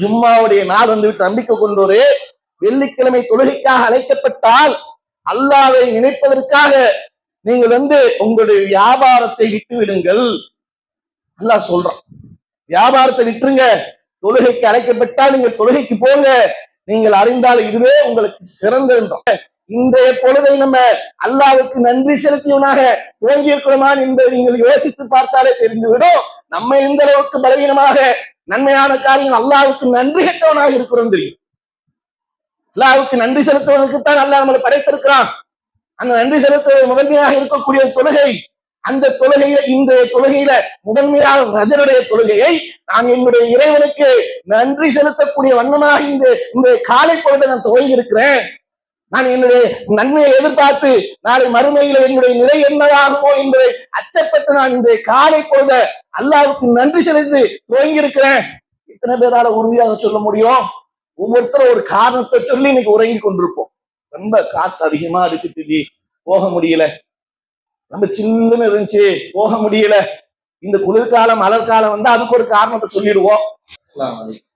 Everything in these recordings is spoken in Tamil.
ஜும்மாவுடைய நாள் வந்து விட்டு நம்பிக்கை கொண்டோரே வெள்ளிக்கிழமை தொழுகைக்காக அழைக்கப்பட்டால் அல்லாவை நினைப்பதற்காக நீங்கள் வந்து உங்களுடைய வியாபாரத்தை விட்டு விடுங்கள் அல்லாஹ் சொல்றான். வியாபாரத்தை விட்டுருங்க. தொழுகைக்கு அழைக்கப்பட்டால் நீங்கள் தொழுகைக்கு போங்க. நீங்கள் அறிந்தால் இதுவே உங்களுக்கு சிறந்தது இன்றைய பொழுதை நம்ம அல்லாவுக்கு நன்றி செலுத்தியவனாக துவங்கி என்பதை நீங்கள் யோசித்து பார்த்தாலே தெரிந்துவிடும். நம்ம எந்த அளவுக்கு பலவீனமாக நன்மையான காரியம் அல்லாவுக்கு நன்றி கெட்டவனாக இருக்கிறோம் தெரியும். அல்லாவுக்கு நன்றி செலுத்துவதற்குத்தான் அல்லாஹ் நம்மளை படைத்திருக்கிறான். அந்த நன்றி செலுத்துவது முதன்மையாக இருக்கக்கூடிய தொழுகை. அந்த தொழுகையில இந்த தொழுகையில முதன்மையாக ரஜனுடைய தொழுகையை நான் என்னுடைய இறைவனுக்கு நன்றி செலுத்தக்கூடிய வண்ணமாக இந்த இந்த காலை பொழுதை நான் துவங்கி இருக்கிறேன் நான் என்னுடைய நன்மையை எதிர்பார்த்து நாளை மறுமையில என்னுடைய நிலை என்னதாகுமோ என்பதை அச்சப்பட்டு நான் இந்த காலை பொழுத அல்லாவுக்கு நன்றி செலுத்தி துவங்கி இருக்கிறேன் இத்தனை பேரால உறுதியாக சொல்ல முடியும். ஒவ்வொருத்தரும் ஒரு காரணத்தை சொல்லி இன்னைக்கு உறங்கி கொண்டிருப்போம். ரொம்ப காத்து அதிகமா அடிச்சுட்டு போக முடியல. ரொம்ப சில்லுன்னு இருந்துச்சு. போக முடியல. இந்த குளிர்காலம் மலர்காலம் வந்து அதுக்கு ஒரு காரணத்தை சொல்லிடுவோம். அஸ்ஸலாமு அலைக்கும்.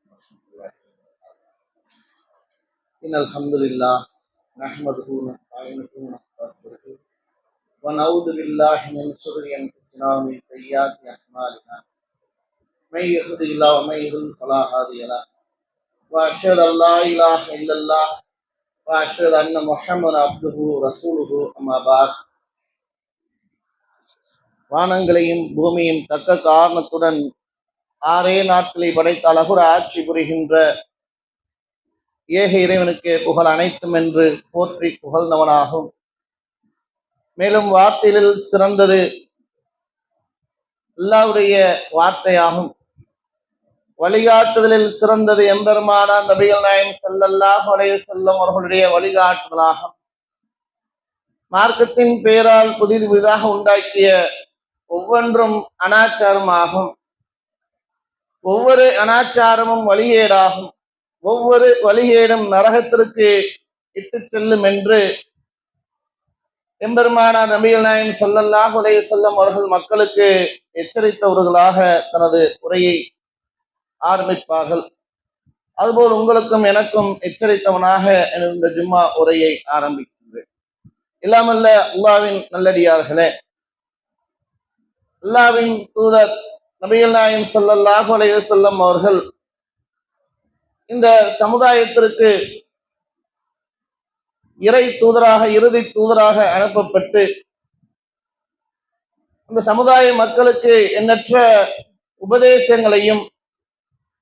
வரஹ்மத்துல்லாஹி அல்ஹம்துலில்லாஹ் நஹ்மதுஹு நஸ்தஈனுஹு வனஸ்தக்ஃபிருஹு ونعوذ بالله من شرور انفسنا ومن سيئات اعمالنا من يهده الله ومن يضلل فلا هادي له واشهد ان لا اله الا الله واشهد ان محمدا عبده ورسوله اما بعد வானங்களையும் பூமியும் தக்க காரணத்துடன் ஆறே நாட்களை படைத்த அழகுற ஆட்சி புரிகின்ற ஏக இறைவனுக்கு புகழ் அனைத்தும் என்று போற்றி புகழ்ந்தவனாகும். மேலும் வார்த்தையில் சிறந்தது அல்லாவுடைய வார்த்தையாகும். வழிகாட்டுதலில் சிறந்தது எம்பெருமான நபிகள் நாயம் செல்லல்லாஹ் செல்லும் அவர்களுடைய வழிகாட்டுதலாகும். மார்க்கத்தின் பெயரால் புதிது புதிதாக உண்டாக்கிய ஒவ்வொன்றும் அனாச்சாரமாகும். ஒவ்வொரு அனாச்சாரமும் வழியேடாகும். ஒவ்வொரு வழிகேடும் நரகத்திற்கு இட்டு செல்லும் என்று எம்பெருமானா நபிகள் நாயன் சொல்லல்லாஹ் உடைய செல்லும் அவர்கள் மக்களுக்கு எச்சரித்தவர்களாக தனது உரையை ஆரம்பிப்பார்கள். அதுபோல் உங்களுக்கும் எனக்கும் எச்சரித்தவனாக இந்த ஜும்மா உரையை ஆரம்பிக்கின்றேன். இல்லாமல்ல அல்லாவின் நல்லடியார்களே அல்லாவின் தூதர் நபிகள் நாயம் சொல்லல்லாஹு அலைஹி செல்லும் அவர்கள் இந்த சமுதாயத்திற்கு இறை தூதராக இறுதி தூதராக அனுப்பப்பட்டு இந்த சமுதாய மக்களுக்கு எண்ணற்ற உபதேசங்களையும்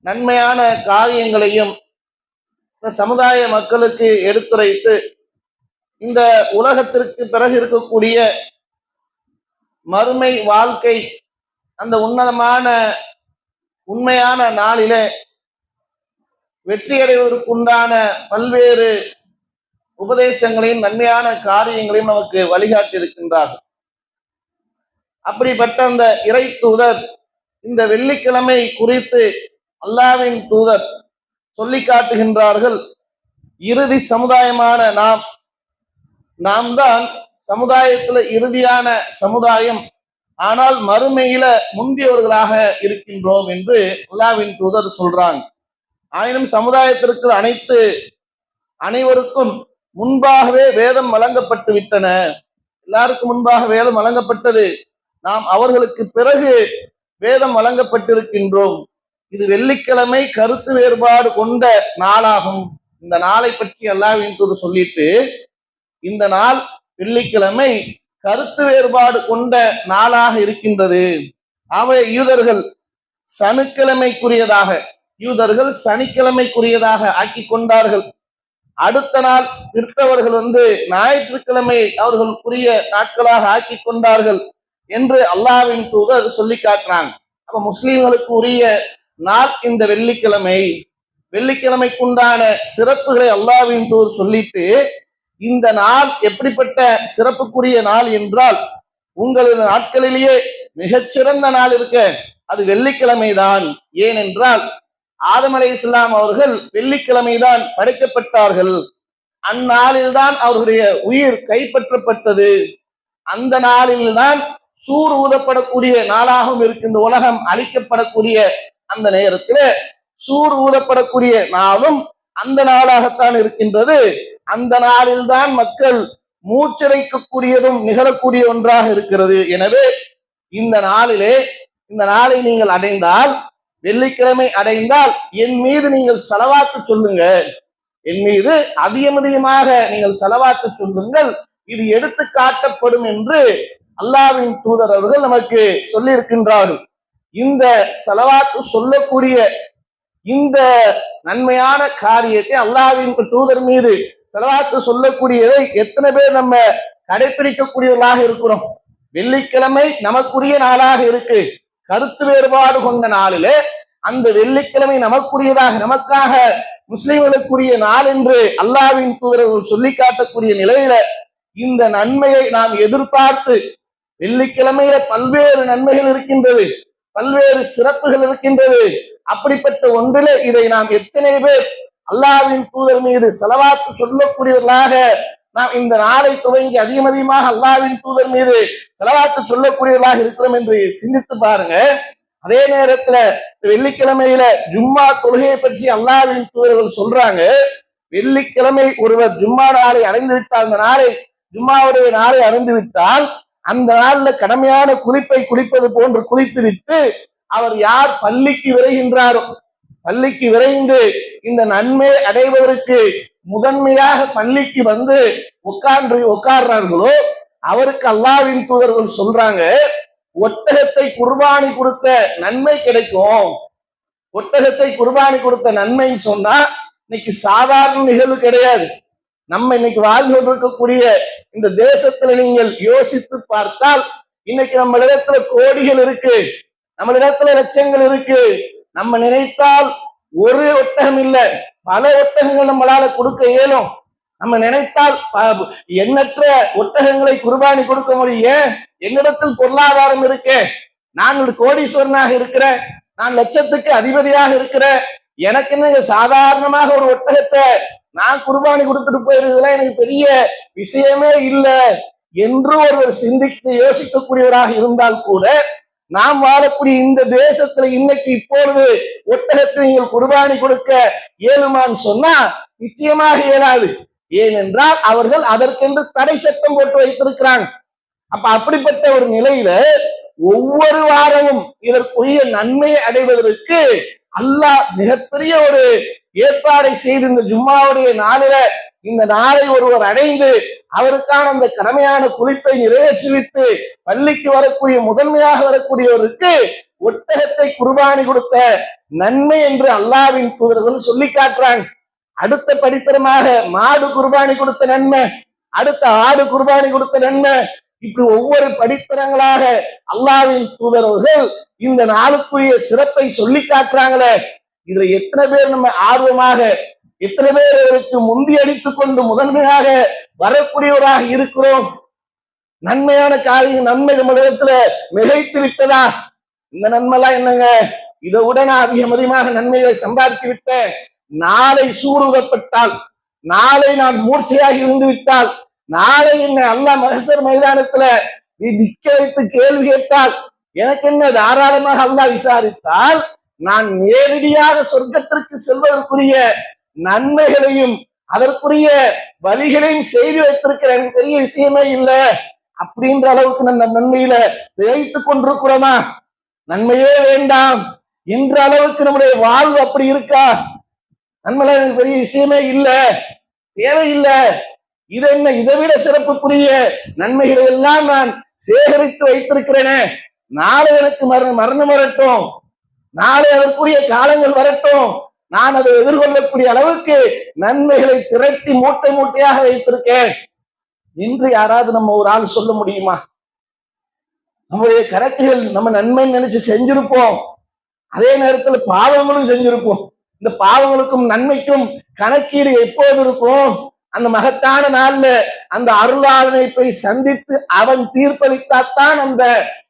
நன்மையான காரியங்களையும் இந்த சமுதாய மக்களுக்கு எடுத்துரைத்து இந்த உலகத்திற்கு பிறகு இருக்கக்கூடிய மறுமை வாழ்க்கை அந்த உன்னதமான உண்மையான நாளிலே வெற்றி உண்டான பல்வேறு உபதேசங்களையும் நன்மையான காரியங்களையும் நமக்கு வழிகாட்டி இருக்கின்றார்கள் அப்படிப்பட்ட அந்த இறை தூதர் இந்த வெள்ளிக்கிழமை குறித்து அல்லாவின் தூதர் சொல்லி காட்டுகின்றார்கள் இறுதி சமுதாயமான நாம் நாம் தான் சமுதாயத்துல இறுதியான சமுதாயம் ஆனால் மறுமையில முந்தியவர்களாக இருக்கின்றோம் என்று அல்லாவின் தூதர் சொல்றாங்க. ஆயினும் சமுதாயத்திற்கு அனைத்து அனைவருக்கும் முன்பாகவே வேதம் வழங்கப்பட்டு விட்டன. எல்லாருக்கும் முன்பாக வேதம் வழங்கப்பட்டது. நாம் அவர்களுக்கு பிறகு வேதம் வழங்கப்பட்டிருக்கின்றோம். இது வெள்ளிக்கிழமை கருத்து வேறுபாடு கொண்ட நாளாகும். இந்த நாளை பற்றி அல்லாவின் சொல்லிட்டு இந்த நாள் வெள்ளிக்கிழமை கருத்து வேறுபாடு கொண்ட நாளாக இருக்கின்றது. அவை யூதர்கள் சனிக்கிழமைக்குரியதாக யூதர்கள் சனிக்கிழமைக்குரியதாக ஆக்கி கொண்டார்கள். அடுத்த நாள் கிறிஸ்தவர்கள் வந்து ஞாயிற்றுக்கிழமை அவர்களுக்குரிய நாட்களாக ஆக்கி கொண்டார்கள் என்று அல்லாவின் தூதர் சொல்லி காட்டுறாங்க அப்ப முஸ்லீம்களுக்கு உரிய நாள் இந்த வெள்ளிக்கிழமை. வெள்ளிக்கிழமைக்குண்டான சிறப்புகளை அல்லாவின் தூர் சொல்லிட்டு இந்த நாள் எப்படிப்பட்ட சிறப்புக்குரிய நாள் என்றால் உங்களது நாட்களிலேயே மிகச்சிறந்த நாள் இருக்க அது வெள்ளிக்கிழமை தான் ஏனென்றால் ஆதம் அலை இஸ்லாம் அவர்கள் வெள்ளிக்கிழமைதான் படைக்கப்பட்டார்கள். அந்நாளில்தான் அவர்களுடைய உயிர் கைப்பற்றப்பட்டது. அந்த நாளில்தான் சூர் ஊதப்படக்கூடிய நாளாகவும் இருக்கு. இந்த உலகம் அழிக்கப்படக்கூடிய அந்த நேரத்துல சூர் ஊதப்படக்கூடிய நாளும் அந்த நாளாகத்தான் இருக்கின்றது. அந்த நாளில்தான் மக்கள் மூச்சடைக்கக்கூடியதும் நிகழக்கூடிய ஒன்றாக இருக்கிறது. எனவே இந்த நாளிலே இந்த நாளை நீங்கள் அடைந்தால் வெள்ளிக்கிழமை அடைந்தால் என் மீது நீங்கள் செலவாத்து சொல்லுங்க என் மீது அதிகமதிகமாக நீங்கள் செலவாத்து சொல்லுங்கள். இது எடுத்து காட்டப்படும் என்று அல்லாவின் தூதர் அவர்கள் நமக்கு சொல்லியிருக்கின்றார்கள் இந்த செலவாத்து சொல்லக்கூடிய இந்த நன்மையான காரியத்தை அல்லாவின் தூதர் மீது செலவாத்து சொல்லக்கூடியதை எத்தனை பேர் நம்ம கடைபிடிக்கக்கூடியவர்களாக இருக்கிறோம். வெள்ளிக்கிழமை நமக்குரிய நாளாக இருக்கு. கருத்து வேறுபாடு கொண்ட நாளிலே அந்த வெள்ளிக்கிழமை நமக்குரியதாக நமக்காக முஸ்லிம்களுக்குரிய நாள் என்று அல்லாவின் தூதரர்கள் சொல்லி காட்டக்கூடிய நிலையில இந்த நன்மையை நாம் எதிர்பார்த்து வெள்ளிக்கிழமையில பல்வேறு நன்மைகள் இருக்கின்றது பல்வேறு சிறப்புகள் இருக்கின்றது. அப்படிப்பட்ட ஒன்றிலே இதை நாம் எத்தனை பேர் அல்லாவின் தூதர் மீது செலவாத்து சொல்லக்கூடியவர்களாக நாம் இந்த நாளை துவங்கி அதிகம் அதிகமாக அல்லாவின் தூதர் மீது செலவாத்து சொல்லக்கூடியவர்களாக இருக்கிறோம் என்று சிந்தித்து பாருங்க. அதே நேரத்துல வெள்ளிக்கிழமையில ஜும்மா தொழுகையை பற்றி அல்லாவின் தூதர்கள் சொல்றாங்க. வெள்ளிக்கிழமை ஒருவர் ஜும்மா நாளை அடைந்து விட்டால் அந்த நாளை ஜும்மாவுடைய நாளை அடைந்து விட்டால் அந்த நாள்ல கடமையான குளிப்பை குளிப்பது போன்று குளித்து விட்டு அவர் யார் பள்ளிக்கு விரைகின்றாரோ பள்ளிக்கு விரைந்து இந்த நன்மை அடைவதற்கு முதன்மையாக பள்ளிக்கு வந்து உட்கார்ந்து உட்கார்றார்களோ அவருக்கு அல்லாவின் தூதர்கள் சொல்றாங்க ஒட்டகத்தை குர்பானி கொடுத்த நன்மை கிடைக்கும். ஒட்டகத்தை குர்பானி கொடுத்த நன்மைன்னு சொன்னா இன்னைக்கு சாதாரண நிகழ்வு கிடையாது. நம்ம இன்னைக்கு வாழ்ந்து கொண்டிருக்கக்கூடிய இந்த தேசத்துல நீங்கள் யோசித்து பார்த்தால் இன்னைக்கு நம்ம இடத்துல கோடிகள் இருக்கு நம்ம இடத்துல லட்சங்கள் இருக்கு. நம்ம நினைத்தால் ஒரு ஒட்டகம் இல்ல. பல ஒட்டகங்கள் நம்மளால கொடுக்க இயலும். நம்ம நினைத்தால் எண்ணற்ற ஒட்டகங்களை குர்பானி கொடுக்க முடியும். என்னிடத்தில் பொருளாதாரம் இருக்கு. நான் ஒரு கோடீஸ்வரனாக இருக்கிறேன். நான் லட்சத்துக்கு அதிபதியாக இருக்கிறேன். எனக்கு என்ன சாதாரணமாக ஒரு ஒட்டகத்தை நான் குர்பானி கொடுத்துட்டு போயிருந்ததுல எனக்கு பெரிய விஷயமே இல்லை. என்று ஒருவர் சிந்தித்து யோசிக்கக்கூடியவராக இருந்தால் கூட நாம் வாழக்கூடிய இந்த தேசத்துல இன்னைக்கு இப்பொழுது ஒட்டகத்தை நீங்கள் குர்பானி கொடுக்க இயலுமான்னு சொன்னா நிச்சயமாக இயலாது ஏனென்றால் அவர்கள் அதற்கென்று தடை சட்டம் போட்டு வைத்திருக்கிறாங்க. அப்ப அப்படிப்பட்ட ஒரு நிலையில ஒவ்வொரு வாரமும் இதற்குரிய நன்மையை அடைவதற்கு அல்லாஹ் மிகப்பெரிய ஒரு ஏற்பாடை செய்து இந்த ஜும்மாவுடைய நாளில இந்த நாளை ஒருவர் அடைந்து அவருக்கான அந்த கடமையான குளிப்பை நிறைவேற்றிவிட்டு பள்ளிக்கு வரக்கூடிய முதன்மையாக வரக்கூடியவருக்கு ஒட்டகத்தை குர்பானி கொடுத்த நன்மை என்று அல்லாவின் தூதர்கள் சொல்லி காட்டுறாங்க. அடுத்த படித்தரமாக மாடு குர்பானி கொடுத்த நன்மை அடுத்த ஆடு குர்பானி கொடுத்த நன்மை இப்படி ஒவ்வொரு படித்தரங்களாக அல்லாவின் தூதரவர்கள் இந்த நாளுக்குரிய சிறப்பை சொல்லி காட்டுறாங்களே. இதுல எத்தனை பேர் நம்ம ஆர்வமாக எத்தனை பேர் இதற்கு முந்தி அடித்துக் கொண்டு முதன்மையாக வரக்கூடியவராக இருக்கிறோம்? நன்மையான காரியம் நன்மை நம்மளிடத்துல மிகைத்து விட்டதா இந்த நன்மைலாம் என்னங்க? இதை விட நான் அதிகம் அதிகமாக நன்மைகளை சம்பாதித்து விட்டேன். நாளை சூடுவப்பட்டால் நாளை நான் மூர்ச்சையாகி இருந்து விட்டால் நாளை என்னை அல்லா மகசர் மைதானத்துல நீ நிக்க வைத்து கேள்வி கேட்டால் எனக்கு என்ன தாராளமாக அல்லா விசாரித்தால் நான் நேரடியாக சொர்க்கத்திற்கு செல்வதற்குரிய நன்மைகளையும் அதற்குரிய வழிகளையும் செய்து வைத்திருக்கிறேன் எனக்கு பெரிய விஷயமே இல்லை. அப்படின்ற அளவுக்கு நம்ம நன்மையில திகைத்துக் கொண்டிருக்கிறோமா? நன்மையே வேண்டாம். என்ற அளவுக்கு நம்முடைய வாழ்வு அப்படி இருக்கா? நன்மையில எனக்கு பெரிய விஷயமே இல்ல. தேவையில்லை. இது என்ன இதை விட சிறப்புக்குரிய நன்மைகளை எல்லாம் நான் சேகரித்து வைத்திருக்கிறேனே. நாளை எனக்கு மரணம் மரணம் வரட்டும். நாளை அதற்குரிய காலங்கள் வரட்டும். நான் அதை எதிர்கொள்ளக்கூடிய அளவுக்கு நன்மைகளை திரட்டி மூட்டை மூட்டையாக வைத்திருக்கேன். என்று யாராவது நம்ம ஒரு ஆள் சொல்ல முடியுமா? நம்முடைய கணக்குகள் நம்ம நன்மை நினைச்சு செஞ்சிருப்போம். அதே நேரத்துல பாவங்களும் செஞ்சிருப்போம். இந்த பாவங்களுக்கும் நன்மைக்கும் கணக்கீடு எப்போது இருக்கும்? அந்த மகத்தான நாள்ல அந்த அருளாளனை போய் சந்தித்து அவன் தீர்ப்பளித்தாத்தான் அந்த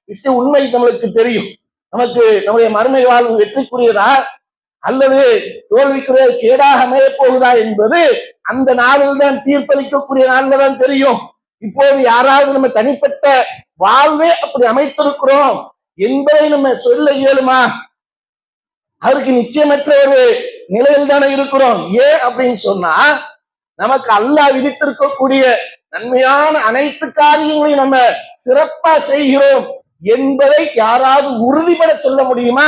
விஷயம் உண்மை நம்மளுக்கு தெரியும். நமக்கு நம்முடைய மறுமை வாழ்வு வெற்றிக்குரியதா? அல்லது தோல்விக்குரிய கேடாக அமையப்போகுதா என்பது அந்த நாளில் தான் தீர்ப்பளிக்கக்கூடிய நாளில் தான் தெரியும். இப்போது யாராவது நம்ம தனிப்பட்ட வாழ்வே அப்படி அமைத்திருக்கிறோம் என்பதை நம்ம சொல்ல இயலுமா? அதுக்கு நிச்சயமற்ற ஒரு நிலையில் தானே இருக்கிறோம். ஏன் அப்படின்னு சொன்னா நமக்கு அல்லாஹ் விதித்திருக்கக்கூடிய நன்மையான அனைத்து காரியங்களையும் நம்ம சிறப்பா செய்கிறோம் என்பதை யாராவது உறுதிபட சொல்ல முடியுமா?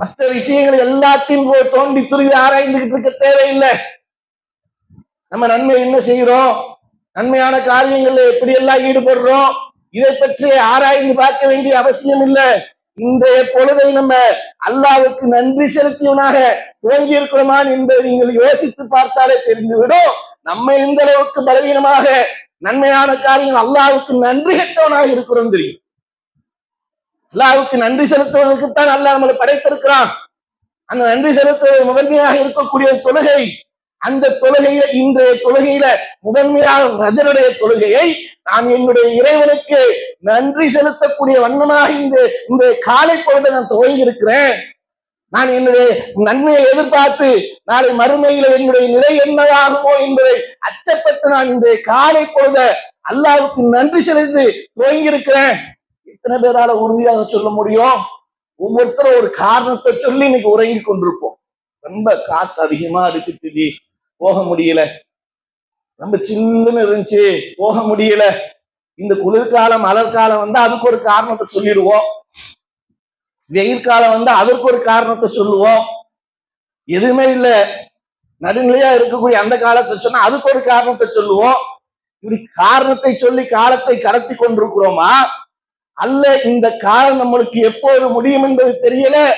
மற்ற விஷயங்கள் எல்லாத்தையும் போய் தோண்டி துருவி ஆராய்ந்துகிட்டு இருக்க தேவையில்லை. நம்ம நன்மை என்ன செய்கிறோம்? நன்மையான காரியங்கள்ல எப்படி எல்லாம் ஈடுபடுறோம்? இதை பற்றி ஆராய்ந்து பார்க்க வேண்டிய அவசியம் இல்லை. இன்றைய பொழுதை நம்ம அல்லாவுக்கு நன்றி செலுத்தியவனாக துவங்கி இருக்கிறோமா என்பதை நீங்கள் யோசித்து பார்த்தாலே தெரிந்துவிடும். நம்ம எந்த அளவுக்கு பலவீனமாக நன்மையான காரியங்கள் அல்லாவுக்கு நன்றி கெட்டவனாக இருக்கிறோம் தெரியும். அல்லாவுக்கு நன்றி செலுத்துவதற்குத்தான் அல்லாஹ் நம்மளை படைத்திருக்கிறான். அந்த நன்றி செலுத்துவது முதன்மையாக இருக்கக்கூடிய தொழுகை. அந்த தொழுகையில இன்றைய தொழுகையில முதன்மையாக ரஜனுடைய தொழுகையை நான் என்னுடைய இறைவனுக்கு நன்றி செலுத்தக்கூடிய வண்ணமாக இந்த இந்த காலை பொழுதை நான் துவங்கி இருக்கிறேன் நான் என்னுடைய நன்மையை எதிர்பார்த்து நாளை மறுமையில என்னுடைய நிலை என்னவாகுமோ என்பதை அச்சப்பட்டு நான் இந்த காலை பொழுத அல்லாவுக்கு நன்றி செலுத்தி துவங்கி இருக்கிறேன் எத்தனை பேரால உறுதியாக சொல்ல முடியும்? ஒவ்வொருத்தரும் ஒரு காரணத்தை சொல்லி இன்னைக்கு உறங்கி கொண்டிருப்போம். ரொம்ப காத்து அதிகமா அடிச்சிட்டு போக முடியல. ரொம்ப சில்லுன்னு இருந்துச்சு. போக முடியல. இந்த குளிர்காலம் மலர்காலம் வந்தா அதுக்கு ஒரு காரணத்தை சொல்லிடுவோம். வெயில் காலம் வந்தா அதற்கு ஒரு காரணத்தை சொல்லுவோம். எதுவுமே இல்ல. நடுநிலையா இருக்கக்கூடிய அந்த காலத்தை சொன்னா அதுக்கு ஒரு காரணத்தை சொல்லுவோம். இப்படி காரணத்தை சொல்லி காலத்தை கடத்தி கொண்டிருக்கிறோமா? அல்ல இந்த காலம் நம்மளுக்கு எப்போது முடியும் என்பது தெரியல.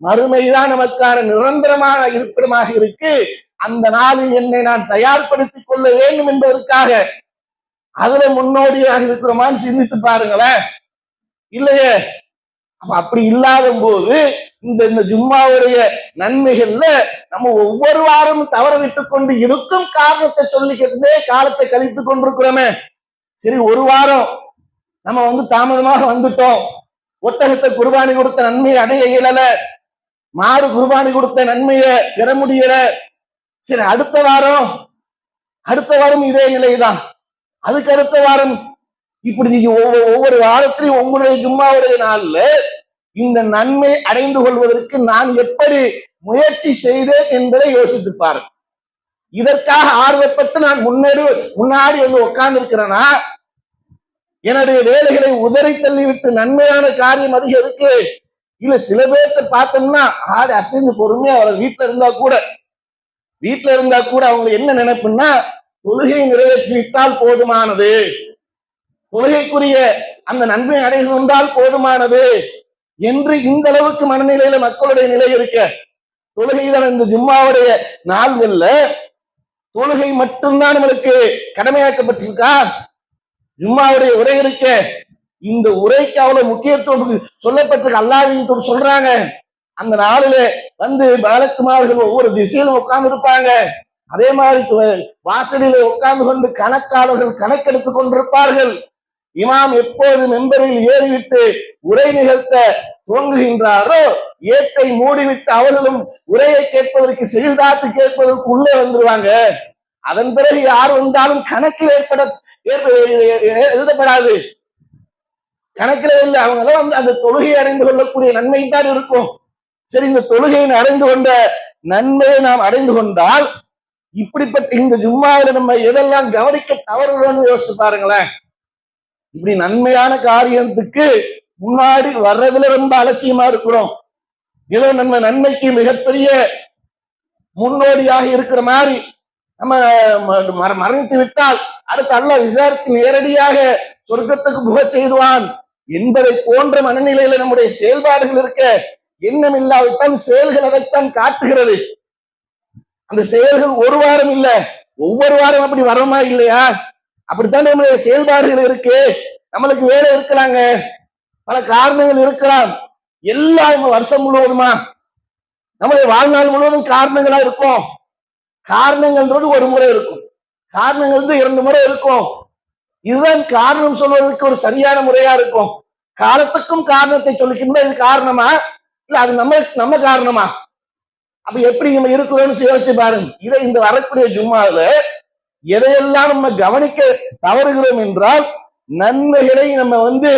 மறுமைதான் நமக்கான நிரந்தரமான இருப்பிடமாக இருக்கு. அந்த நாளில் என்னை நான் தயார்படுத்திக் கொள்ள வேண்டும் என்பதற்காக அதுல முன்னோடியாக இருக்கிறோமான்னு சிந்தித்து பாருங்களேன். இல்லையே? அப்படி இல்லாத போது இந்த இந்த ஜும்மாவுடைய நன்மைகள்ல நம்ம ஒவ்வொரு வாரமும் தவற விட்டு கொண்டு இருக்கும் காரணத்தை சொல்லிக்கிட்டே காலத்தை கழித்து கொண்டிருக்கிறோமே. சரி ஒரு வாரம் நம்ம வந்து தாமதமாக வந்துட்டோம். ஒட்டகத்தை குர்பானி கொடுத்த நன்மையை அடைய இயலல. மாறு குர்பானி கொடுத்த நன்மையை பெற முடியல. சரி அடுத்த வாரம் அடுத்த வாரம் இதே நிலைதான். அதுக்கு அடுத்த வாரம் இப்படி நீங்க ஒவ்வொரு ஒவ்வொரு வாரத்திலையும் உங்களுடைய ஜும்மாவுடைய நாள்ல இந்த நன்மை அடைந்து கொள்வதற்கு நான் எப்படி முயற்சி செய்தேன் என்பதை யோசித்து பாருங்க இதற்காக ஆர்வப்பட்டு நான் முன்னேறி முன்னாடி வந்து உட்கார்ந்து இருக்கிறேன்னா என்னுடைய வேலைகளை உதறி தள்ளிவிட்டு நன்மையான காரியம் அதிகம் இருக்கு இல்ல சில பேர்த்த பார்த்தோம்னா ஆடு அசைந்து பொறுமையா அவர் வீட்டுல இருந்தா கூட வீட்டுல இருந்தா கூட அவங்க என்ன நினைப்புன்னா தொழுகை நிறைவேற்றி விட்டால் போதுமானது. தொழுகைக்குரிய அந்த நன்மை அடைந்து கொண்டால் போதுமானது என்று இந்த அளவுக்கு மனநிலையில மக்களுடைய நிலை இருக்க. தொழுகைதான் இந்த ஜும்மாவுடைய நாள்கள்ல. தொழுகை மட்டும்தான் நம்மளுக்கு கடமையாக்கப்பட்டிருக்கா? ஜும்மாவுடைய உரை இருக்க. இந்த உரைக்கு அவ்வளவு முக்கியத்துவம் சொல்லப்பட்டிருக்க அல்லாவின் சொல்றாங்க. அந்த நாளில வந்து பாலகுமார்கள் ஒவ்வொரு திசையிலும் உட்கார்ந்து இருப்பாங்க அதே மாதிரி வாசலில் உட்கார்ந்து கொண்டு கணக்காளர்கள் கணக்கெடுத்துக் கொண்டிருப்பார்கள். இமாம் எப்போது மெம்பரில் ஏறிவிட்டு உரை நிகழ்த்த தோன்றுகின்றாரோ ஏட்டை மூடிவிட்டு அவர்களும் உரையை கேட்பதற்கு செயல்தாத்து கேட்பதற்கு உள்ளே வந்துருவாங்க. அதன் பிறகு யார் வந்தாலும் கணக்கில் ஏற்பட எழுதப்படாது. கணக்கில் இல்லை அவங்க வந்து அந்த தொழுகையை அடைந்து கொள்ளக்கூடிய நன்மை தான் இருக்கும். சரி இந்த தொழுகையை அடைந்து கொண்ட நன்மையை நாம் அடைந்து கொண்டால் இப்படிப்பட்ட இந்த ஜும்மாவில நம்ம எதெல்லாம் கவனிக்க தவறுன்னு யோசிச்சு பாருங்களேன். இப்படி நன்மையான காரியத்துக்கு முன்னாடி வர்றதுல ரொம்ப அலட்சியமா இருக்கிறோம். ஏதோ நம்ம நன்மைக்கு மிகப்பெரிய முன்னோடியாக இருக்கிற மாதிரி நம்ம மரணித்து விட்டால் அடுத்து அல்ல விசாரித்து நேரடியாக சொர்க்கத்துக்கு புக செய்துவான். என்பதை போன்ற மனநிலையில நம்முடைய செயல்பாடுகள் இருக்க எண்ணம் இல்லாவிட்டால் செயல்கள் அதைத்தான் காட்டுகிறது. அந்த செயல்கள் ஒரு வாரம் இல்ல ஒவ்வொரு வாரம் அப்படி வரமா இல்லையா? அப்படித்தான் நம்முடைய செயல்பாடுகள் இருக்கு. நம்மளுக்கு வேலை இருக்கிறாங்க பல காரணங்கள் இருக்கலாம். எல்லாம் வருஷம் முழுவதுமா? நம்முடைய வாழ்நாள் முழுவதும் காரணங்களா இருக்கும் காரணங்கள்ன்றது ஒரு முறை இருக்கும். காரணங்கள் வந்து இரண்டு முறை இருக்கும். இதுதான் காரணம் சொல்வதற்கு ஒரு சரியான முறையா இருக்கும். காலத்துக்கும் காரணத்தை சொல்லிக்கின்ற இது காரணமா? இல்ல அது நம்ம நம்ம காரணமா? அப்ப எப்படி நம்ம இருக்கிறோம்னு யோசிச்சு பாருங்க. இதை இந்த வரக்கூடிய ஜும்மாவில எதையெல்லாம் நம்ம கவனிக்க தவறுகிறோம் என்றால் நன்மைகளை நம்ம வந்து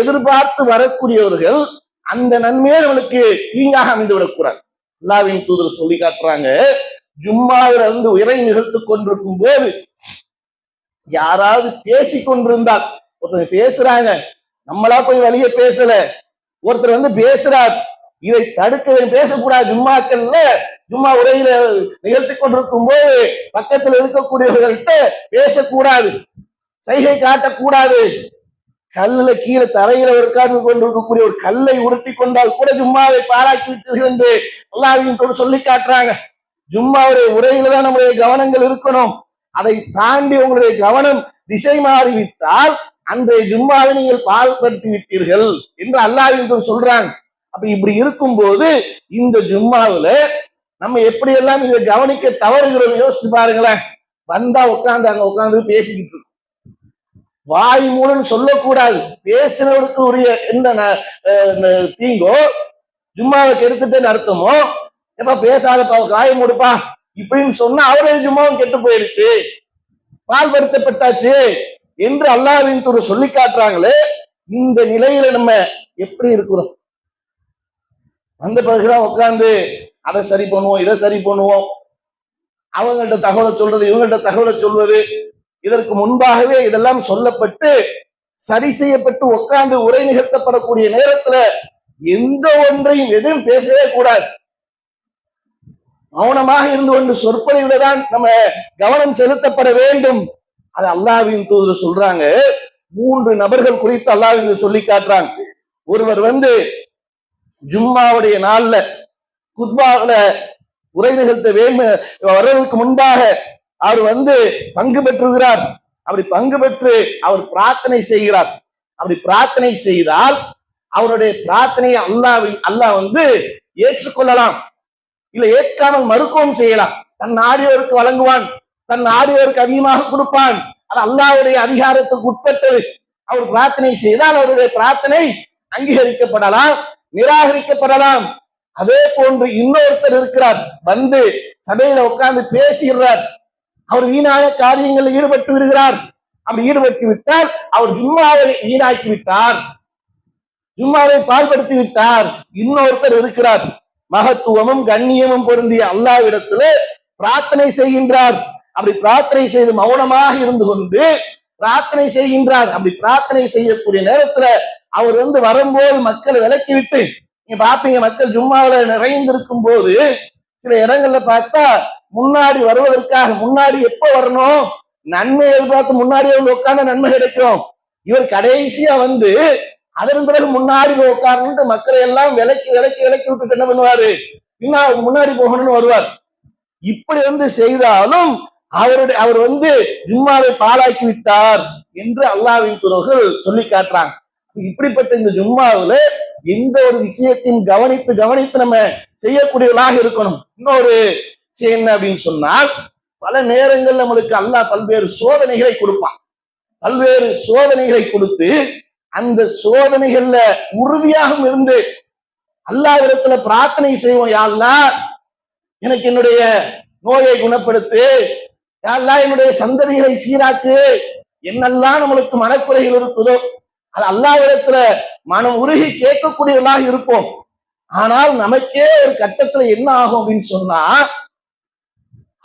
எதிர்பார்த்து வரக்கூடியவர்கள் அந்த நன்மையை நம்மளுக்கு தீங்காக அமைந்து விடக்கூடாது அல்லாவின் தூதர் சொல்லி காட்டுறாங்க. ஜும்மாவிலிருந்து உரை நிகழ்த்து கொண்டிருக்கும் போது யாராவது பேசி கொண்டிருந்தால் ஒருத்தர் பேசுறாங்க நம்மளா போய் வழிய பேசல ஒருத்தர் வந்து பேசுறார் இதை தடுக்க வேண்டும், பேசக்கூடாது ஜும்மாக்கள்ல ஜும்மா உரையில நிகழ்த்தி கொண்டிருக்கும் போது பக்கத்துல இருக்கக்கூடியவர்கள்ட்ட பேசக்கூடாது சைகை காட்டக்கூடாது. கல்லுல கீழே தரையில உட்கார்ந்து கொண்டிருக்கக்கூடிய ஒரு கல்லை உருட்டி கொண்டால் கூட ஜும்மாவை பாராட்டி விட்டது என்று எல்லாரையும் சொல்லி காட்டுறாங்க. ஜும்மாவுடைய உரையில தான் நம்முடைய கவனங்கள் இருக்கணும். அதை தாண்டி உங்களுடைய கவனம் திசை மாறிவிட்டால் அன்றைய ஜும்மாவை நீங்கள் பால்படுத்தி விட்டீர்கள் என்று அல்லாஹ் என்று சொல்றாங்க அப்ப இப்படி இருக்கும் போது இந்த ஜும்மாவுல நம்ம எப்படி எல்லாம் இதை கவனிக்க தவறுகிறோம் யோசிச்சு பாருங்களேன். வந்தா உட்கார்ந்து அங்க உட்கார்ந்து பேசிக்கிட்டு இருக்கோம். வாய் மூலம் சொல்லக்கூடாது. பேசினவருக்கு உரிய என்ன ந- தீங்கோ ஜும்மாவை கெடுத்துட்டேன்னு அர்த்தமோ எப்ப பேசாதப்பா காயம் கொடுப்பா இப்படின்னு சொன்னா அவரது ஜும்மாவும் கெட்டு போயிருச்சு பால்படுத்தப்பட்டாச்சு என்று அல்லாவின் துறை சொல்லி காட்டுறாங்களே இந்த நிலையில நம்ம எப்படி இருக்கிறோம்? வந்த பிறகுதான் உட்கார்ந்து அதை சரி பண்ணுவோம் இதை சரி பண்ணுவோம். அவங்கள்ட்ட தகவலை சொல்றது இவங்கள்ட்ட தகவலை சொல்வது இதற்கு முன்பாகவே இதெல்லாம் சொல்லப்பட்டு சரி செய்யப்பட்டு உட்கார்ந்து உரை நிகழ்த்தப்படக்கூடிய நேரத்துல எந்த ஒன்றையும் எதுவும் பேசவே கூடாது. மௌனமாக இருந்து கொண்டு சொற்பொழிவுல தான் நம்ம கவனம் செலுத்தப்பட வேண்டும். அது அல்லாவின் தூதர் சொல்றாங்க. மூன்று நபர்கள் குறித்து அல்லாவின் சொல்லி காட்டுறாங்க ஒருவர் வந்து ஜும்மாவுடைய நாள்ல குத்பாவுல உரை நிகழ்த்த வேண்டும் வர்றதுக்கு முன்பாக அவர் வந்து பங்கு பெற்றுகிறார் அப்படி பங்கு பெற்று அவர் பிரார்த்தனை செய்கிறார். அப்படி பிரார்த்தனை செய்தால் அவருடைய பிரார்த்தனையை அல்லாஹ்வின் அல்லாஹ் வந்து ஏற்றுக்கொள்ளலாம். இல்ல ஏற்காமல் மறுக்கவும் செய்யலாம். தன் நாடியோருக்கு வழங்குவான். தன் நாடியோருக்கு அதிகமாக கொடுப்பான். அது அல்லாவுடைய அதிகாரத்துக்கு உட்பட்டது. அவர் பிரார்த்தனை செய்தால் அவருடைய பிரார்த்தனை அங்கீகரிக்கப்படலாம் நிராகரிக்கப்படலாம். அதே போன்று இன்னொருத்தர் இருக்கிறார். வந்து சபையில உட்கார்ந்து பேசுகிறார். அவர் வீணாக காரியங்களில் ஈடுபட்டு விடுகிறார். அப்படி ஈடுபட்டு விட்டால் அவர் ஜும்மாவை வீணாக்கி விட்டார் ஜும்மாவை பால்படுத்தி விட்டார். இன்னொருத்தர் இருக்கிறார். மகத்துவமும் கண்ணியமும் பொருந்திய அல்லாவிடத்துல பிரார்த்தனை செய்கின்றார். அப்படி பிரார்த்தனை செய்து மௌனமாக இருந்து கொண்டு பிரார்த்தனை செய்கின்றார். அப்படி பிரார்த்தனை செய்யக்கூடிய நேரத்துல அவர் வந்து வரும்போது மக்களை விலக்கி விட்டு நீங்க பாப்பீங்க மக்கள் ஜும்மாவில நிறைந்திருக்கும் போது சில இடங்கள்ல பார்த்தா முன்னாடி வருவதற்காக முன்னாடி எப்ப வரணும்? நன்மை எதிர்பார்த்து முன்னாடி வந்து உட்கார்ந்த நன்மை கிடைக்கும். இவர் கடைசியா வந்து அதன் பிறகு முன்னாடி போய் உட்காரணும்ட்டு மக்களை எல்லாம் விலக்கி விலக்கி விலக்கி விட்டுட்டு என்ன பண்ணுவாரு? பின்னா முன்னாடி போகணும்னு வருவார். இப்படி வந்து செய்தாலும் அவருடைய அவர் வந்து ஜும்மாவை பாழாக்கி விட்டார் என்று அல்லாவின் துறவுகள் சொல்லி காட்டுறாங்க. இப்படிப்பட்ட இந்த ஜும்மாவுல எந்த ஒரு விஷயத்தையும் கவனித்து கவனித்து நம்ம செய்யக்கூடியவர்களாக இருக்கணும். இன்னொரு விஷயம் என்ன அப்படின்னு சொன்னால் பல நேரங்கள் நம்மளுக்கு அல்லாஹ் பல்வேறு சோதனைகளை கொடுப்பான். பல்வேறு சோதனைகளை கொடுத்து அந்த சோதனைகள்ல உறுதியாகவும் இருந்து அல்லாவிடத்துல பிரார்த்தனை செய்வோம் யாருன்னா எனக்கு என்னுடைய நோயை குணப்படுத்து. யாரெல்லாம் என்னுடைய சந்ததிகளை சீராக்கு. என்னெல்லாம் நம்மளுக்கு மனக்குறைகள் இருக்குதோ அது அல்லாவிடத்துல மனம் உருகி கேட்கக்கூடியவர்களாக இருப்போம். ஆனால் நமக்கே ஒரு கட்டத்துல என்ன ஆகும் அப்படின்னு சொன்னா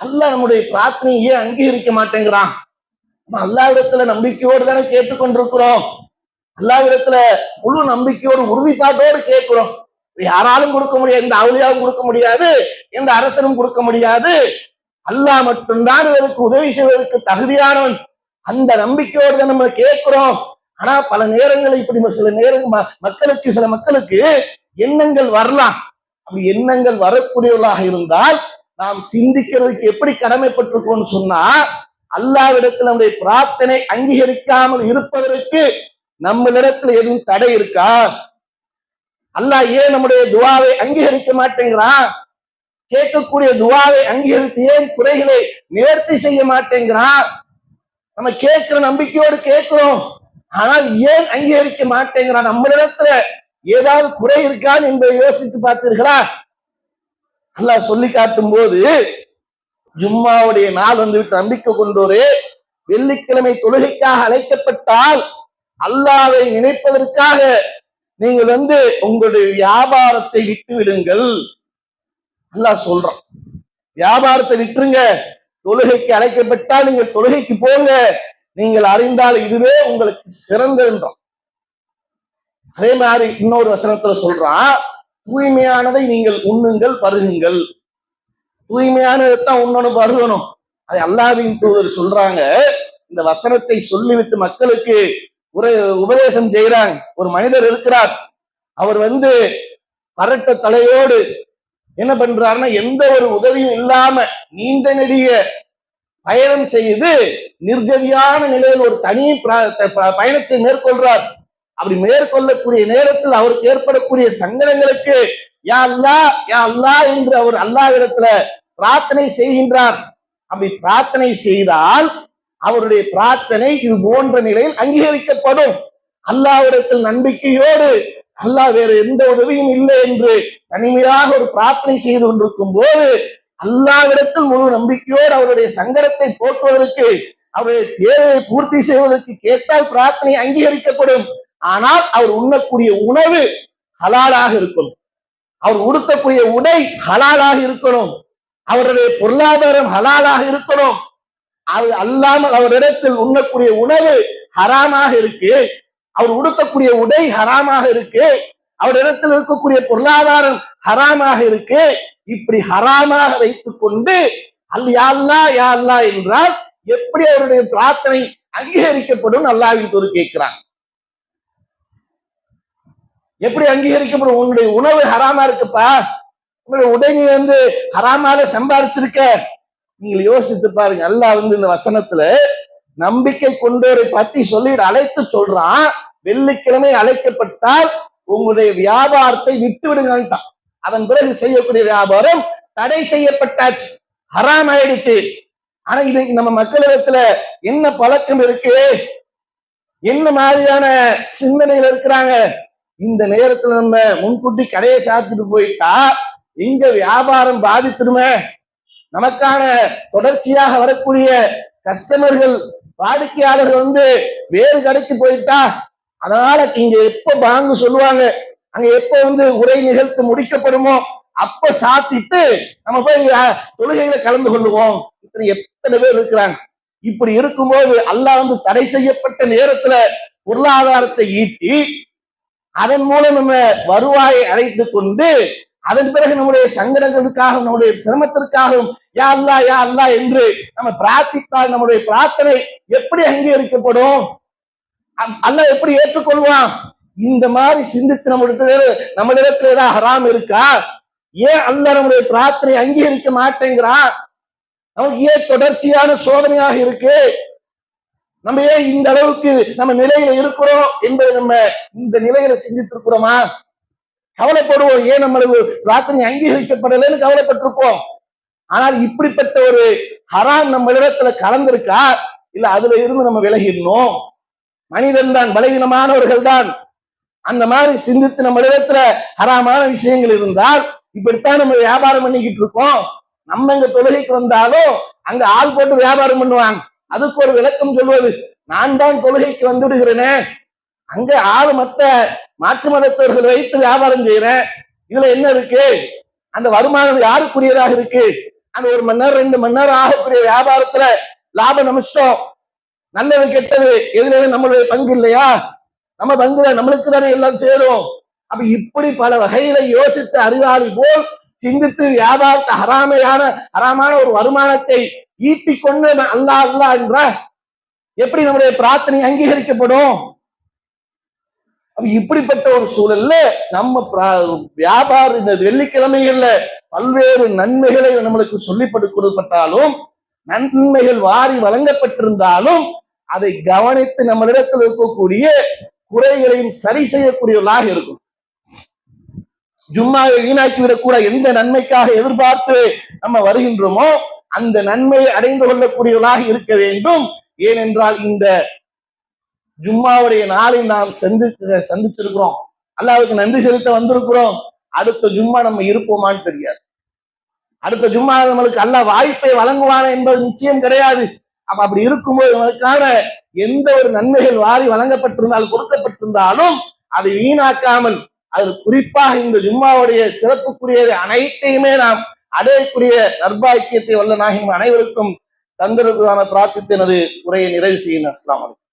அல்லாஹ் நம்முடைய பிரார்த்தனையை அங்கீகரிக்க மாட்டேங்கிறான். நம்ம அல்லாவிடத்துல நம்பிக்கையோடு தானே கேட்டுக்கொண்டிருக்கிறோம். அல்லாவிடத்துல முழு நம்பிக்கையோடு உறுதிப்பாட்டோடு கேட்கிறோம். யாராலும் கொடுக்க முடியாது இந்த அவளியாவும் கொடுக்க முடியாது எந்த அரசனும் கொடுக்க முடியாது. அல்லாஹ் மட்டும்தான் இதற்கு உதவி செய்வதற்கு தகுதியானவன். அந்த நம்பிக்கையோடு தான் நம்ம கேட்கிறோம். ஆனா பல நேரங்களில் இப்படி சில நேரங்கள் ம- மக்களுக்கு சில மக்களுக்கு எண்ணங்கள் வரலாம். அப்படி எண்ணங்கள் வரக்கூடியவர்களாக இருந்தால் நாம் சிந்திக்கிறதுக்கு எப்படி கடமைப்பட்டிருக்கோம்னு சொன்னா அல்லாவிடத்தில் நம்முடைய பிரார்த்தனை அங்கீகரிக்காமல் இருப்பதற்கு நம்மளிடத்துல எதுவும் தடை இருக்கா? அல்லாஹ் ஏன் நம்முடைய துவாவை அங்கீகரிக்க மாட்டேங்கிறான்? கேட்கக்கூடிய துவாவை அங்கீகரித்து ஏன் குறைகளை நிவர்த்தி செய்ய மாட்டேங்கிறான்? நம்ம கேட்கிற நம்பிக்கையோடு கேட்கிறோம். ஆனால் ஏன் அங்கீகரிக்க மாட்டேங்கிறான்? நம்மளிடத்துல ஏதாவது குறை இருக்கான்னு என்பதை யோசித்து பார்த்தீர்களா? அல்லாஹ் சொல்லி காட்டும் போது ஜும்மாவுடைய நாள் வந்துவிட்டு நம்பிக்கை கொண்டோரே வெள்ளிக்கிழமை தொழுகைக்காக அழைக்கப்பட்டால் அல்லாவை நினைப்பதற்காக நீங்கள் வந்து உங்களுடைய வியாபாரத்தை விட்டு விடுங்கள். அல்லாஹ் சொல்றான். வியாபாரத்தை விட்டுருங்க. தொழுகைக்கு அழைக்கப்பட்டால் நீங்கள் தொழுகைக்கு போங்க. நீங்கள் அறிந்தால் இதுவே உங்களுக்கு சிறந்ததுன்றான் அதே மாதிரி இன்னொரு வசனத்துல சொல்றான். தூய்மையானதை நீங்கள் உண்ணுங்கள் பருகுங்கள். தூய்மையானதைத்தான் உண்ணணும் பருகணும். அது அல்லாவின் தூதர் சொல்றாங்க. இந்த வசனத்தை சொல்லிவிட்டு மக்களுக்கு ஒரு உபதேசம் செய்கிறாங்க ஒரு மனிதர் இருக்கிறார். அவர் வந்து பரட்ட தலையோடு என்ன பண்றாருன்னா எந்த ஒரு உதவியும் இல்லாம நீண்ட நெடிய பயணம் செய்து நிர்கதியான நிலையில் ஒரு தனி ப- பயணத்தை மேற்கொள்றார். அப்படி மேற்கொள்ளக்கூடிய நேரத்தில் அவருக்கு ஏற்படக்கூடிய சங்கடங்களுக்கு யா அல்லா யா அல்லா என்று அவர் அல்லாவிடத்துல பிரார்த்தனை செய்கின்றார். அப்படி பிரார்த்தனை செய்தால் அவருடைய பிரார்த்தனை இது போன்ற நிலையில் அங்கீகரிக்கப்படும். அல்லாவிடத்தில் நம்பிக்கையோடு அல்லாஹ் வேற எந்த உதவியும் இல்லை என்று தனிமையாக ஒரு பிரார்த்தனை செய்து கொண்டிருக்கும் போது அல்லாவிடத்தில் முழு நம்பிக்கையோடு அவருடைய சங்கடத்தை போக்குவதற்கு அவருடைய தேவையை பூர்த்தி செய்வதற்கு கேட்டால் பிரார்த்தனை அங்கீகரிக்கப்படும். ஆனால் அவர் உண்ணக்கூடிய உணவு ஹலாலாக இருக்கும் அவர் உடுத்தக்கூடிய உடை ஹலாலாக இருக்கணும். அவருடைய பொருளாதாரம் ஹலாலாக இருக்கணும். அது அல்லாமல் அவரிடத்தில் உண்ணக்கூடிய உணவு ஹராமாக இருக்கு. அவர் உடுத்தக்கூடிய உடை ஹராமாக இருக்கு. அவரிடத்தில் இருக்கக்கூடிய பொருளாதாரம் ஹராமாக இருக்கு. இப்படி ஹராமாக வைத்துக் கொண்டு அல் யாழ்லா யாழ்லா என்றால் எப்படி அவருடைய பிரார்த்தனை அங்கீகரிக்கப்படும் அல்லாவின் தூர் கேட்கிறான். எப்படி அங்கீகரிக்கப்படும்? உங்களுடைய உணவு ஹராமா இருக்குப்பா. உங்களுடைய உடை நீ வந்து ஹராமால சம்பாதிச்சிருக்க நீங்கள் யோசித்து பாருங்க. அல்லாஹ் வந்து இந்த வசனத்துல நம்பிக்கை கொண்டோரை பத்தி சொல்லி அழைத்து சொல்றான். வெள்ளிக்கிழமை அழைக்கப்பட்டால் உங்களுடைய வியாபாரத்தை விட்டு விடுங்கன்ட்டான் அதன் பிறகு செய்யக்கூடிய வியாபாரம் தடை செய்யப்பட்டாச்சு. ஹராம் ஆயிடுச்சு. ஆனா இன்னைக்கு நம்ம மக்களிடத்துல என்ன பழக்கம் இருக்கு? என்ன மாதிரியான சிந்தனைகள் இருக்கிறாங்க? இந்த நேரத்துல நம்ம முன்கூட்டி கடையை சாத்திட்டு போயிட்டா எங்க வியாபாரம் பாதித்துருமே நமக்கான தொடர்ச்சியாக வரக்கூடிய கஸ்டமர்கள் வாடிக்கையாளர்கள் வந்து வேறு கடைக்கு போயிட்டா அதனால இங்க எப்ப பாங்கு சொல்லுவாங்க அங்க எப்ப வந்து உரை நிகழ்த்து முடிக்கப்படுமோ அப்ப சாத்திட்டு நம்ம போய் தொழுகையில கலந்து கொள்ளுவோம். இத்தனை எத்தனை பேர் இருக்கிறாங்க. இப்படி இருக்கும்போது அல்லாஹ் வந்து தடை செய்யப்பட்ட நேரத்துல பொருளாதாரத்தை ஈட்டி அதன் மூலம் நம்ம வருவாயை அழைத்து கொண்டு அதன் பிறகு நம்முடைய சங்கடங்களுக்காகவும் நம்முடைய சிரமத்திற்காகவும் யா அல்லா யா அல்லா என்று நம்ம பிரார்த்தித்தால் நம்முடைய பிரார்த்தனை எப்படி அங்கீகரிக்கப்படும்? அல்ல எப்படி ஏற்றுக்கொள்வான்? இந்த மாதிரி சிந்தித்து நம்மளுடைய நம்மளிடத்துல ஏதாவது ஹராம் இருக்கா? ஏன் அல்ல நம்முடைய பிரார்த்தனை அங்கீகரிக்க மாட்டேங்கிறான் நமக்கு ஏன் தொடர்ச்சியான சோதனையாக இருக்கு? நம்ம ஏன் இந்த அளவுக்கு நம்ம நிலையில இருக்கிறோம் என்பதை நம்ம இந்த நிலையில சிந்தித்திருக்கிறோமா? கவலைப்படுவோம். ஏன் நம்மளுக்கு பிரார்த்தனை அங்கீகரிக்கப்படலைன்னு கவலைப்பட்டிருப்போம். ஆனால் இப்படிப்பட்ட ஒரு ஹராம் நம்ம இடத்துல கலந்திருக்கா? இல்ல அதுல இருந்து நம்ம விலகிடணும்? மனிதன் தான் பலவீனமானவர்கள் தான் அந்த மாதிரி சிந்தித்து நம்ம இடத்துல ஹராமான விஷயங்கள் இருந்தால் இப்படித்தான் நம்ம வியாபாரம் பண்ணிக்கிட்டு இருக்கோம். நம்ம இங்க தொழுகைக்கு வந்தாலும் அங்க ஆள் போட்டு வியாபாரம் பண்ணுவாங்க. அதுக்கு ஒரு விளக்கம் சொல்வது நான் தான் தொழுகைக்கு வந்து விடுகிறேனே அங்க ஆள் மத்த மாற்று மதத்தவர்கள் வைத்து வியாபாரம் செய்யறேன் இதுல என்ன இருக்கு? அந்த வருமானம் யாருக்குரியதாக இருக்கு? அந்த ஒரு மணி நேரம் ரெண்டு மணி நேரம் ஆகக்கூடிய வியாபாரத்துல லாபம் நமிஷ்டம் நல்லது கெட்டது எதுல நம்மளுடைய பங்கு இல்லையா? நம்ம பங்குல நம்மளுக்கு தானே எல்லாம் சேரும். அப்ப இப்படி பல வகையில யோசித்த அறிவாளி போல் சிந்தித்து வியாபாரத்தை ஹராமையான ஹராமான ஒரு வருமானத்தை ஈட்டிக் கொண்டு அல்லா அல்லா என்ற எப்படி நம்முடைய பிரார்த்தனை அங்கீகரிக்கப்படும்? அப்ப இப்படிப்பட்ட ஒரு சூழல்ல நம்ம வியாபார இந்த வெள்ளிக்கிழமைகள்ல பல்வேறு நன்மைகளை நம்மளுக்கு சொல்லி கொடுக்கப்பட்டாலும் நன்மைகள் வாரி வழங்கப்பட்டிருந்தாலும் அதை கவனித்து நம்மளிடத்தில் இருக்கக்கூடிய குறைகளையும் சரி செய்யக்கூடியவர்களாக இருக்கும். ஜும்மாவை வீணாக்கி விடக்கூட எந்த நன்மைக்காக எதிர்பார்த்து நம்ம வருகின்றோமோ அந்த நன்மையை அடைந்து கொள்ளக்கூடியவர்களாக இருக்க வேண்டும். ஏனென்றால் இந்த ஜும்மாவுடைய நாளை நாம் சந்தித்து சந்திச்சிருக்கிறோம் அல்லாவுக்கு நன்றி செலுத்த வந்திருக்கிறோம். அடுத்த ஜும்மா நம்ம இருப்போமான்னு தெரியாது. அடுத்த ஜும்மா நம்மளுக்கு அல்ல வாய்ப்பை வழங்குவான என்பது நிச்சயம் கிடையாது. அப்ப அப்படி இருக்கும்போது நம்மளுக்கான எந்த ஒரு நன்மைகள் வாரி வழங்கப்பட்டிருந்தால் கொடுக்கப்பட்டிருந்தாலும் அதை வீணாக்காமல் அது குறிப்பாக இந்த ஜும்மாவுடைய சிறப்புக்குரியது அனைத்தையுமே நாம் அடையக்கூடிய நர்பாக்கியத்தை வல்ல நாகின் அனைவருக்கும் தந்திரத்தான பிரார்த்தித்து எனது உரையை நிறைவு செய்யும் அஸ்லாம் வலைக்கும்